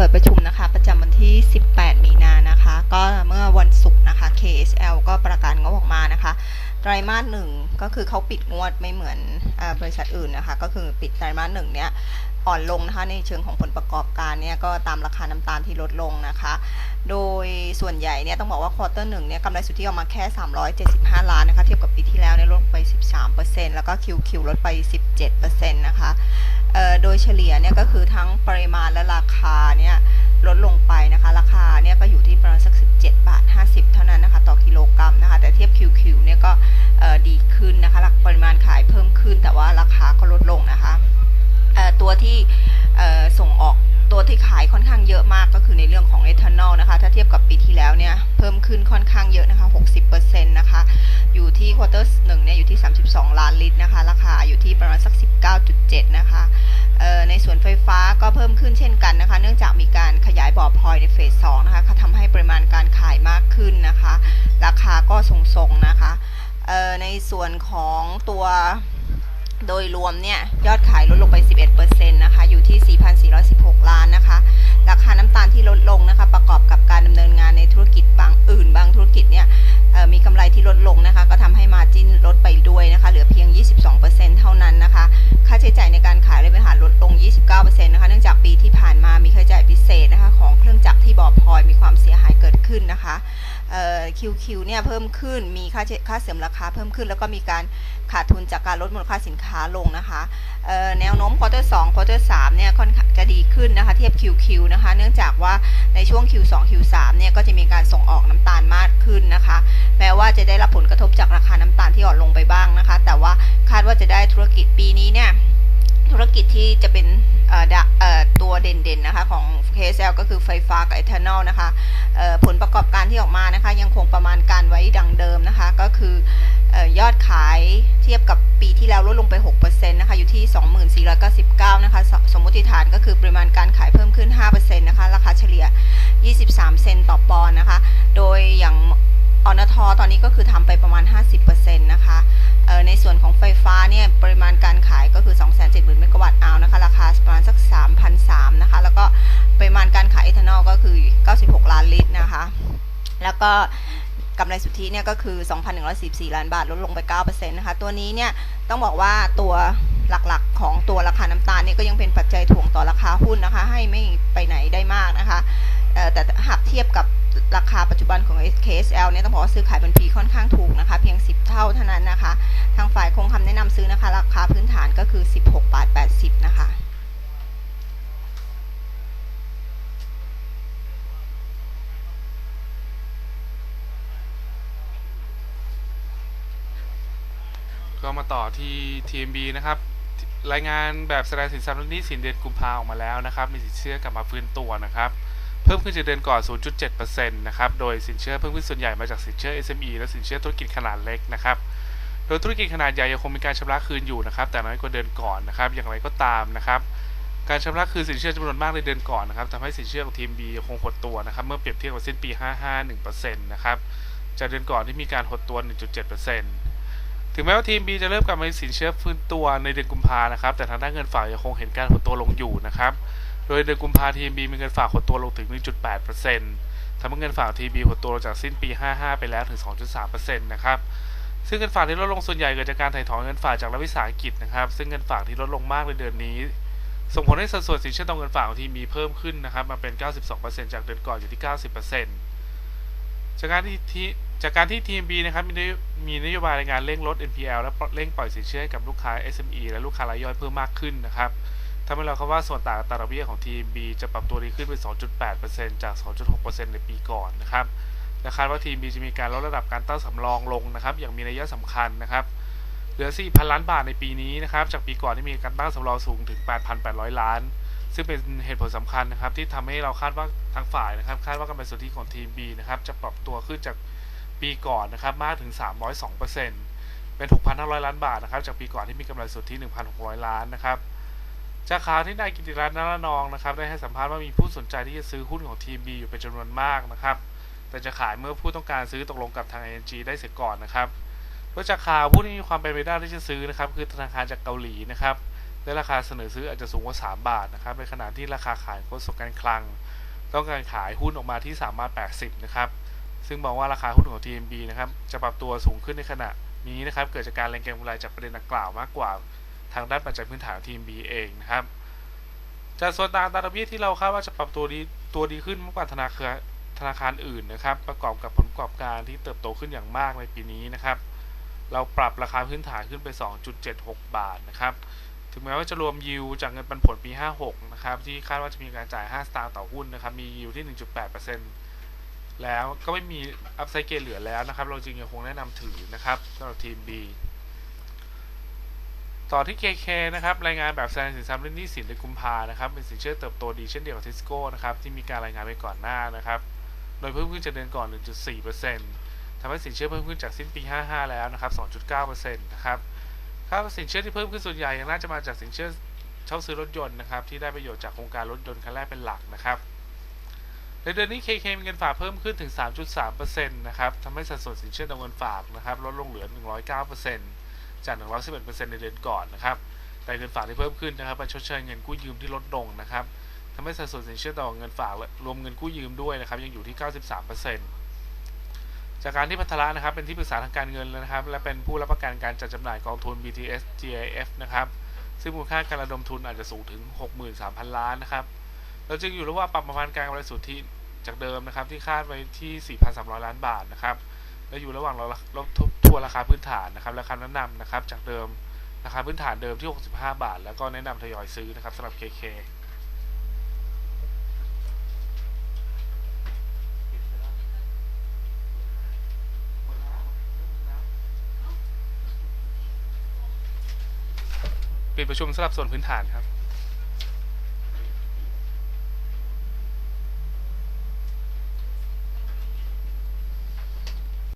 เปิดประชุมนะคะ ประจำวันที่ 18 มีนานะคะ ก็เมื่อวันศุกร์นะคะ KSL ก็ประกาศงบออกมานะคะไตรมาสหนึ่งก็คือเขาปิดงวดไม่เหมือนอบริษัทอื่นนะคะ ก็คือปิดไตรมาสหนึ่งเนี้ย อ่อนลงนะคะในเชิงของผลประกอบการเนี่ยก็ตามราคาน้ำตาลที่ลดลงนะคะ โดยส่วนใหญ่เนี่ยต้องบอกว่าควอเตอร์หนึ่งเนี่ยกำไรสุทธิออกมาแค่ 375 ล้านนะคะเทียบกับปีที่แล้วเนี่ยลดไป 13%แล้วก็ QQ ลดไป 17%นะคะโดยเฉลี่ยเนี่ยก็คือทั้งปริมาณและราคาเนี่ยลดลงไปนะคะ ราคาเนี่ยก็อยู่ที่ประมาณสัก 17 บาท 50 เท่านั้นนะคะต่อกิโลกรัมนะคะแต่เทียบ QQ เนี่ยก็ดีขึ้นนะคะหลักปริมาณขายเพิ่มขึ้นแต่ว่าราคาก็ลด ที่ส่งออกตัวที่ขายค่อนข้างเยอะมากก็คือในเรื่องของเอทานอลนะคะ ถ้าเทียบกับปีที่แล้วเนี่ยเพิ่มขึ้นค่อนข้างเยอะนะคะ 60%นะคะ อยู่ที่ควอเตอร์หนึ่งเนี่ยอยู่ที่ 32 ล้านลิตรนะคะ ราคาอยู่ที่ประมาณสัก 19.7 นะคะเอ่อในส่วนไฟฟ้าก็เพิ่มขึ้นเช่นกันนะคะ เนื่องจากมีการขยายบ่อพลอยในเฟส 2 นะคะทำให้ปริมาณการขายมากขึ้นนะคะ ราคาก็ทรงๆนะคะในส่วนของตัว โดยรวมเนี่ยยอดขายลดลงไป 11%นะคะ อยู่ที่ 4,416 ล้านนะคะ QQ เนี่ยเพิ่มขึ้น มีค่าค่าเสริมราคาเพิ่มขึ้น แล้วก็มีการขาดทุนจากการลดมูลค่าสินค้าลงนะคะแนวโน้มควอเตอร์2ควอเตอร์3เนี่ยค่อนข้างจะดีขึ้นนะคะ เทียบ QQ นะคะ เนื่องจากว่าในช่วง Q2 Q3 เนี่ยก็จะมีการส่งออกน้ำตาลมากขึ้นนะคะ แม้ว่าจะได้รับผลกระทบจากราคาน้ำตาลที่อ่อนลงไปบ้างนะคะ แต่ว่าคาดว่าจะได้ธุรกิจปีนี้เนี่ยธุรกิจที่จะเป็นตัวเด่นๆนะคะของ KSL ก็คือไฟฟ้ากับเอทานอลนะคะผลประกอบการที่ออกมานะคะยังคงประมาณการไว้ดังเดิมนะคะ ก็คืออยอดขายเทียบกับปีที่แล้วลดลงไป 6%นะคะอยู่ที่ 2499 นะคะสสมมติฐานก็คือปริมาณการขายเพิ่มขึ้น 5%นะคะ ราคาเฉลี่ย 23 เซนต์ต่อปอนด์นะคะ โดยอย่างออนทตอนนี้ก็คือทำไปประมาณ 50%น ก็กำไรสุทธิเนี่ยก็คือ 2,144 ล้านบาท ลดลงไป 9%นะคะ ตัวนี้เนี่ยต้องบอกว่าตัวหลักๆ ของตัวราคาน้ำตาลเนี่ยก็ยังเป็นปัจจัยถ่วงต่อราคาหุ้นนะคะ ให้ไม่ไปไหนได้มากนะคะ แต่หากเทียบกับราคาปัจจุบันของ KSL เนี่ยต้องบอกว่าซื้อขายบนพีค่อนข้างถูกนะคะ เพียง 10 เท่าเท่านั้นนะคะ ทางฝ่ายคงคำแนะนำซื้อนะคะ ราคาพื้นฐานก็คือ 16บาท80 นะคะ ก็มาต่อที่ TMB นะครับ รายงานแบบแสดงสินทรัพย์นี้สินเดือนกุมภาออกมาแล้วนะครับ มีสินเชื่อกลับมาฟื้นตัวนะครับ เพิ่มขึ้นจากเดือนก่อน 0.7%นะครับ โดยสินเชื่อเพิ่มขึ้นส่วนใหญ่มาจากสินเชื่อ SME และสินเชื่อธุรกิจขนาดเล็กนะครับ โดยธุรกิจขนาดใหญ่ยังคงมีการชำระคืนอยู่นะครับ แต่น้อยกว่าเดือนก่อนนะครับ อย่างไรก็ตามนะครับการชำระคืนสินเชื่อจำนวนมากในเดือนก่อนนะครับทำให้สินเชื่อของ TMB คงหดตัวนะครับ เมื่อเปรียบเทียบกับสิ้นปี 55 1%นะครับ จากเดือนก่อนที่มีการหดตัว 1.7% ถึงแม้ว่าทีม B จะเริ่มกลับมาสินเชื่อฟื้นตัวในเดือนกุมภานะครับ แต่ทางด้านเงินฝากยังคงเห็นการหดตัวลงอยู่นะครับ โดยเดือนกุมภาทีม B มีเงินฝากหดตัวลงถึง 1.8%ทำให้เงินฝากทีม B หดตัวลงจากสิ้นปี 55 ไปแล้วถึง 2.3%นะครับ ซึ่งเงินฝากที่ลดลงส่วนใหญ่เกิดจากการถ่ายถอนเงินฝากจากรัฐวิสาหกิจนะครับ ซึ่งเงินฝากที่ลดลงมากในเดือนนี้ ส่งผลให้สัดส่วนสินเชื่อต่อเงินฝากของทีม B เพิ่มขึ้นนะครับ มาเป็น 92%จากเดือนก่อนอยู่ที่ 90%จากการที่ จากการที่ทีม B นะครับมีนโยมีนโยบายในการเร่งลด NPL และเร่งปล่อยสินเชื่อให้กับลูกค้า SME และลูกค้ารายย่อยเพิ่มมากขึ้นนะครับทำให้เราคาดว่าส่วนต่างอัตราดอกเบี้ยของทีม B จะปรับตัวดีขึ้นเป็น 2.8%จาก 2.6%ในปีก่อนนะครับและคาดว่าทีม B จะมีการลดระดับการตั้งสำรองลงนะครับ อย่างมีนัยสำคัญนะครับ เหลือ 4,000 ล้านบาทในปีนี้นะครับ จากปีก่อนที่มีการตั้งสำรองสูงถึง 8,800 ล้าน ซึ่งเป็นเหตุผลสำคัญนะครับ ที่ทำให้เราคาดว่าทางฝ่ายนะครับ คาดว่ากำไรสุทธิของทีม B นะครับจะปรับตัวขึ้นจาก ปีก่อนนะครับมากถึง 302%เป็น 6,500 ล้านบาทนะครับ จากปีก่อนที่มีกำไรสุทธิ 1,600 ล้านนะครับจากข่าวที่นายกิติรัตน์นรนองนะครับได้ให้สัมภาษณ์ว่ามีผู้สนใจที่จะซื้อหุ้นของทีม B อยู่เป็นจำนวนมากนะครับ แต่จะขายเมื่อผู้ต้องการซื้อตกลงกับทาง ING ได้เสียก่อนนะครับโดยจากข่าวผู้ที่มีความเป็นไปได้ที่จะซื้อนะครับ คือธนาคารจากเกาหลีนะครับแและราคาเสนอซื้ออาจจะสูงกว่า 3 บาทนะครับ ในขณะที่ราคาขายโฆษกการคลัง ต้องการขายหุ้นออกมาที่3บาท80 นะครับ ซึ่งมองว่าราคาหุ้นของ TMB นะครับจะปรับตัวสูงขึ้นในขณะนี้นะครับเกิดจากการแรงเก็งกำไรจากประเด็นดังกล่าวมากกว่าทางด้านปัจจัยพื้นฐานของ TMB เองนะครับจากส่วนต่างตาดอกเบี้ยที่เราคาดว่าจะปรับตัวดีตัวดีขึ้นมากกว่าธนาคารธนาคารอื่นนะครับ ประกอบกับผลประกอบการที่เติบโตขึ้นอย่างมากในปีนี้นะครับ เราปรับราคาพื้นฐานขึ้นไป 2.76 บาทนะครับ ถึงแม้ว่าจะรวมยิวจากเงินปันผลปี 56 นะครับ ที่คาดว่าจะมีการจ่าย 5 สตางค์ต่อหุ้นนะครับ มียิวที่ 1.8% แล้วก็ไม่มีอัพไซเกนเหลือแล้วนะครับ เราจึงยังคงแนะนำถือนะครับสำหรับทีม B ต่อที่ KK นะครับ รายงานแบบแสดงสินทรัพย์เรื่องหนี้สินในกุมภานะครับ เป็นสินเชื่อเติบโตดีเช่นเดียวกับทิสโก้นะครับ ที่มีการรายงานไปก่อนหน้านะครับ โดยเพิ่มขึ้นจากเดือนก่อน 1.4%ทำให้สินเชื่อเพิ่มขึ้นจากสิ้นปี 55 แล้วนะครับ 2.9%นะครับค่าสินเชื่อที่เพิ่มขึ้นส่วนใหญ่ยังน่าจะมาจากสินเชื่อเช่าซื้อรถยนต์นะครับที่ได้ประโยชน์จากโครงการรถยนต์คันแรกเป็นหลักนะครับ ในเดือนนี้ KK มีเงินฝากเพิ่มขึ้นถึง 3.3%นะครับทำให้สัดส่วนสินเชื่อต่อเงินฝากนะครับลดลงเหลือ 109%จาก 111%ในเดือนก่อนนะครับ แต่เงินฝากที่เพิ่มขึ้นนะครับมาชดเชยเงินกู้ยืมที่ลดลงนะครับทำให้สัดส่วนสินเชื่อต่อเงินฝากและรวมเงินกู้ยืมด้วยนะครับยังอยู่ที่ 93%จากการที่พัทละนะครับเป็นที่ปรึกษาทางการเงินแล้วนะครับ และเป็นผู้รับประกันการจัดจำหน่ายกองทุน BTS GIF นะครับซึ่งมูลค่าการระดมทุนอาจจะสูงถึง 63,000 ล้านนะครับ เราจึงอยู่ระหว่างปรับประมาณการกำไรสุทธิจากเดิมนะครับ ที่คาดไว้ที่ 4,300 ล้านบาทนะครับและอยู่ระหว่างเราลดทวนราคาพื้นฐานนะครับราคาแนะนำนะครับ จากเดิมราคาพื้นฐานเดิมที่ 65 บาท แล้วก็แนะนำทยอยซื้อนะครับสำหรับ KK ปิดประชุมสำหรับส่วนพื้นฐานครับ